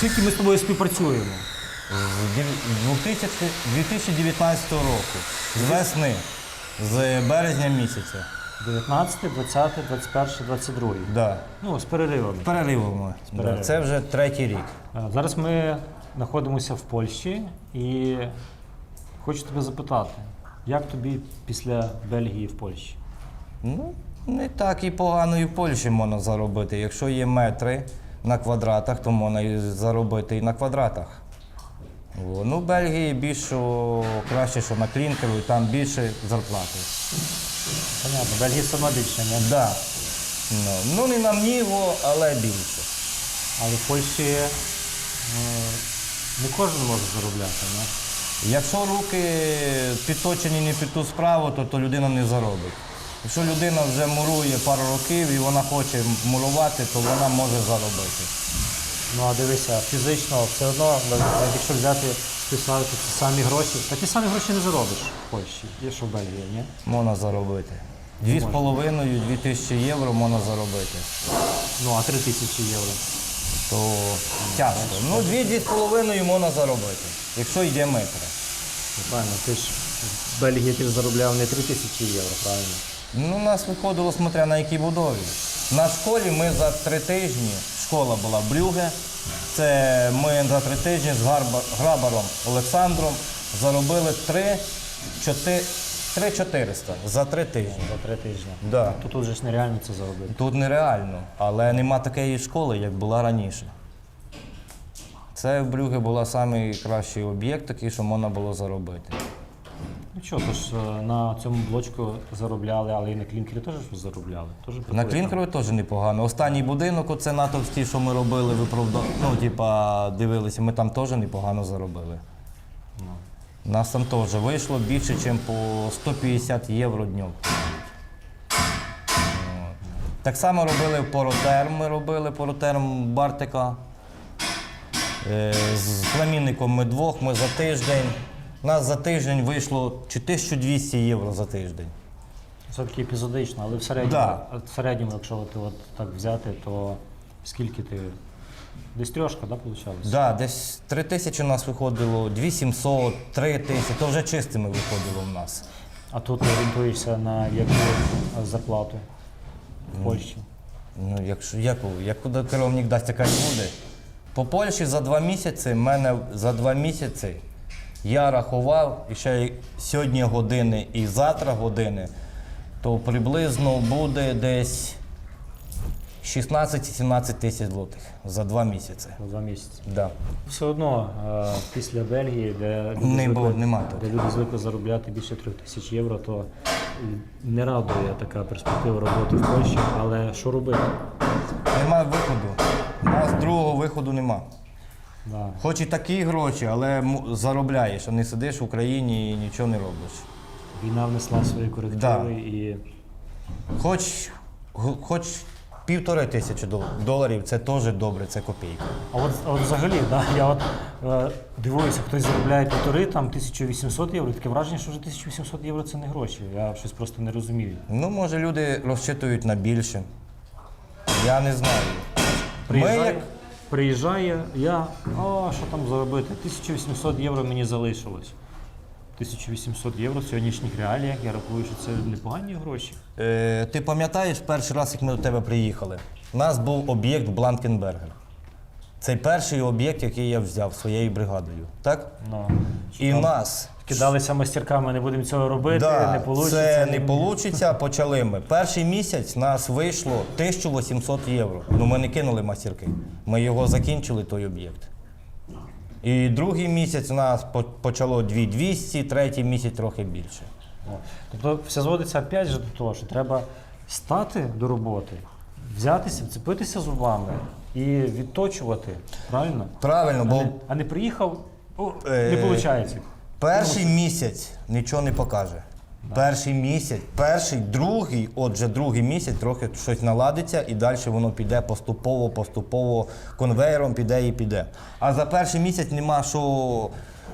Скільки ми з тобою співпрацюємо? З 2019 року, з весни, з березня місяця. 19, 20, 21, 22. Да. Ну, з переривами. З переривами. Да. переривами. Це вже третій рік. Е, Зараз ми знаходимося в Польщі і хочу тебе запитати, як тобі після Бельгії в Польщі? Ну, не так і погано і в Польщі можна заробити. Якщо є метри на квадратах, то можна і заробити і на квадратах. О, Ну, в Бельгії більше краще, що на клінкеру, і там більше зарплати. Понятно, Бельгія сама більше, не? Да. Ну, ну не на мніго, але більше. але в Польщі е, не кожен може заробляти. Не? Якщо руки підточені не під ту справу, то, то людина не заробить. Якщо людина вже мурує пару років і вона хоче мурувати, то вона може заробити. Ну а дивися, фізично все одно, навіть якщо взяти списати ті самі гроші, та ті самі гроші не заробиш в Польщі, є що в Бельгії, ні? Можна заробити. Дві з половиною, дві тисячі євро можна заробити. Ну а три тисячі євро. То тяжко. Ну, дві-дві з половиною можна заробити, якщо йде метри. Ну, правильно, ти ж в Бельгії ти ж заробляв не три тисячі євро, правильно? Ну, у нас виходило, смотря на якій будові. На школі ми за три тижні, школа була в Брюге, це ми за три тижні з Грабаром Олександром заробили 3 400 за три тижні. За три тижні. Да. То тут же ж нереально це заробити. Тут нереально, але нема такої школи, як була раніше. Це в Брюге був найкращий об'єкт, такий, що можна було заробити. Ну що, то ж е, на цьому блочку заробляли, але і на клінкері теж заробляли. Теж На прикольно. клінкерові теж непогано. Останній будинок, оце натовський, що ми робили, виправда... ну, типа, дивилися, ми там теж непогано заробили. Нас там теж вийшло більше, ніж по 150 євро днем. Так само робили в Поротерм, ми робили Поротерм Бартика. Е, З племінником ми двох, ми за тиждень. Нас за тиждень вийшло чи 1200 євро за тиждень. Це таки епізодично, але в середньому, Да. а в середньому, якщо ти от так взяти, то скільки ти. Десь трьошка, да, вийшло? Да, десь 3 тисячі у нас виходило, 2700, 3 тисячі, то вже чистими виходило в нас. А тут ти орієнтуєшся на яку зарплату в Польщі? Ну, якщо як, як куди керівник дасть, така й буде. По Польщі за два місяці, мене за два місяці я рахував, і ще й сьогодні години і завтра години, то приблизно буде десь 16-17 тисяч злотих за два місяці. За два місяці. Да. Все одно е, після Бельгії, де люди, Не було, нема тут. де люди звикли заробляти більше трьох тисяч євро, то не радує така перспектива роботи в Польщі. Але що робити? Нема виходу. У нас другого виходу нема. Да. Хоч і такі гроші, але заробляєш, а не сидиш в Україні і нічого не робиш. Війна внесла свої корективи Да. і Хоч, хоч півтори тисячі доларів, це теж добре, це копійка. А от, а от взагалі, да, я от е, дивуюся, хтось заробляє півтори, там 1800 євро. Таке враження, що вже 1800 євро це не гроші. Я щось просто не розумію. Ну, може, люди розчитують на більше. Я не знаю. Ми як приїжджає я, а що там заробити? 1800 євро мені залишилось. 1800 євро в сьогоднішніх реаліях, я рахую, що це непогані гроші. е, ти пам'ятаєш перший раз, як ми до тебе приїхали? У нас був об'єкт Бланкенбергер. Це перший об'єкт, який я взяв своєю бригадою. Так? Ну, І в нас кидалися мастерками, не будемо цього робити, Да, не вийде. це не вийде, почали ми. Перший місяць нас вийшло 1800 євро. Ну ми не кинули мастерки. Ми його закінчили, той об'єкт. І другий місяць нас по- почало 2200, третій місяць трохи більше. Тобто все зводиться опять же до того, що треба стати до роботи, взятися, вцепитися зубами і відточувати. Правильно? Правильно, А бо не, а не приїхав, о, Е, не виходить. перший місяць нічого не покаже. Перший місяць, перший, другий, отже, другий місяць трохи щось наладиться і далі воно піде поступово, поступово конвейером піде і піде. А за перший місяць нема що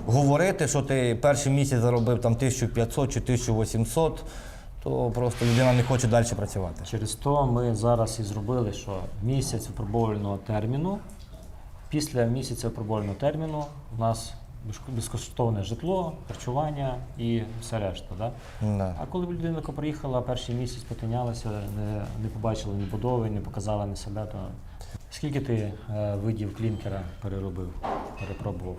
говорити, що ти перший місяць заробив там 1500 чи 1800, то просто людина не хоче далі працювати. Через то ми зараз і зробили, що місяць випробовувального терміну Після місяця пробольного терміну у нас безкоштовне житло, харчування і все решта. Да? Да. А коли людина приїхала, перший місяць потинялася, не, не побачила ні будови, не показала ні себе, то скільки ти е, видів клінкера переробив, перепробував?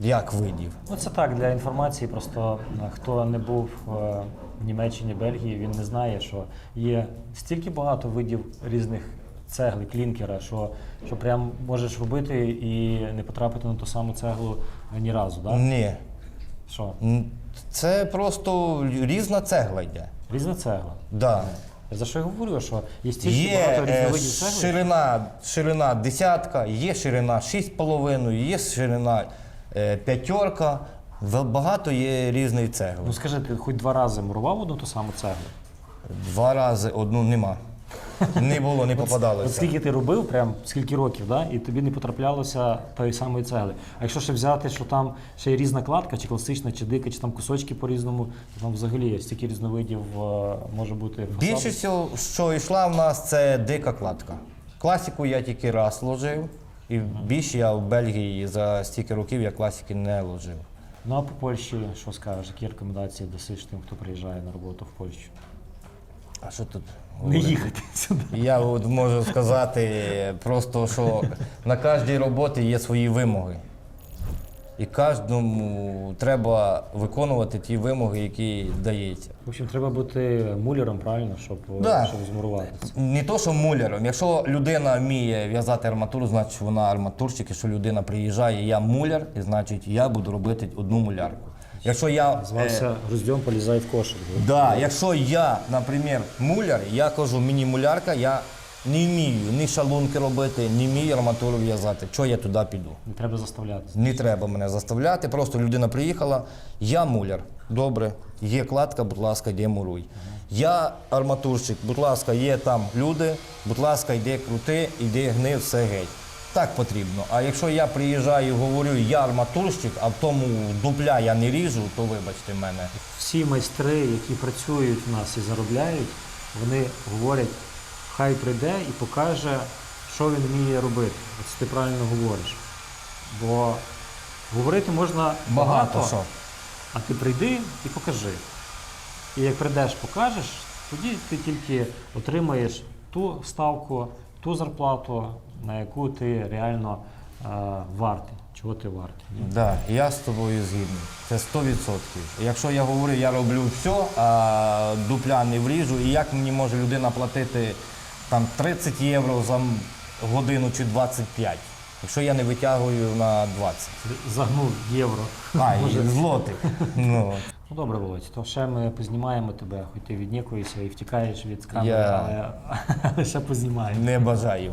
Як видів? Ну це так для інформації. Просто е, хто не був е, в Німеччині, Бельгії, він не знає, що є стільки багато видів різних цегли, клінкера, що, що прям можеш робити і не потрапити на ту саму цеглу ні разу. Да? Ні. Що? Це просто різна цегла йде. Різна цегла. Да. За що я говорю, що є стільки Є багато е, різновидів цегли. ширина, ширина десятка, є ширина 6,5, є ширина е, п'ятерка. Багато є різної цегли. Ну скажи, ти хоч два рази мурував одну ту саму цеглу? Два рази одну нема. Не було, не От попадалося. скільки ти робив, прям скільки років, да? і тобі не потраплялося тої самої цегли. А якщо ще взяти, що там ще є різна кладка, чи класична, чи дика, чи там кусочки по-різному, то там взагалі є стільки різновидів е, може бути всього, що йшла в нас, це дика кладка. Класику я тільки раз ложив, і більше я в Бельгії за стільки років я класики не ложив. Ну а по Польщі, що скажеш, які рекомендації досиш тим, хто приїжджає на роботу в Польщу? А що тут? Не говорити? їхати сюди. Я от можу сказати просто, що на кожній роботі є свої вимоги. І кожному треба виконувати ті вимоги, які дається. В общем, треба бути мулером, правильно, щоб, е, Да. щоб змурувати. Не то, що муляром. Якщо людина вміє в'язати арматуру, значить вона арматурщик. Якщо людина приїжджає, я муляр, і значить я буду робити одну мулярку. Якщо я е, Звався Груздьом, полізай в кошик. Да, якщо я, наприклад, муляр, я кажу, мені мулярка, я не вмію ні шалунки робити, не вмію арматуру в'язати. Що я туди піду? Не треба заставляти. Не треба мене заставляти. Просто людина приїхала, я муляр. Добре, є кладка, будь ласка, йди муруй. Я арматурщик, будь ласка, є там люди, будь ласка, йди крути, йди гни, все геть. Так потрібно. А якщо я приїжджаю і говорю, я арматурщик, а в тому дупля я не ріжу, то вибачте мене. Всі майстри, які працюють у нас і заробляють, вони говорять, хай прийде і покаже, що він вміє робити. От ти правильно говориш. Бо говорити можна багато, Багато що. а ти прийди і покажи. І як прийдеш, покажеш, тоді ти тільки отримаєш ту ставку, ту зарплату, на яку ти реально е, вартий. Чого ти вартий? Ні? Да, я з тобою згідний. Це 100%. Якщо я говорю, я роблю все, а дупля не вріжу, і як мені може людина платити там 30 євро за годину чи 25, якщо я не витягую на 20. Загнув євро. А, і злотих. Ну, Ну добре, Володь, то ще ми познімаємо тебе, хоч ти віднікуєшся і втікаєш від камери, Я- але, але ще познімаємо. не бажаю.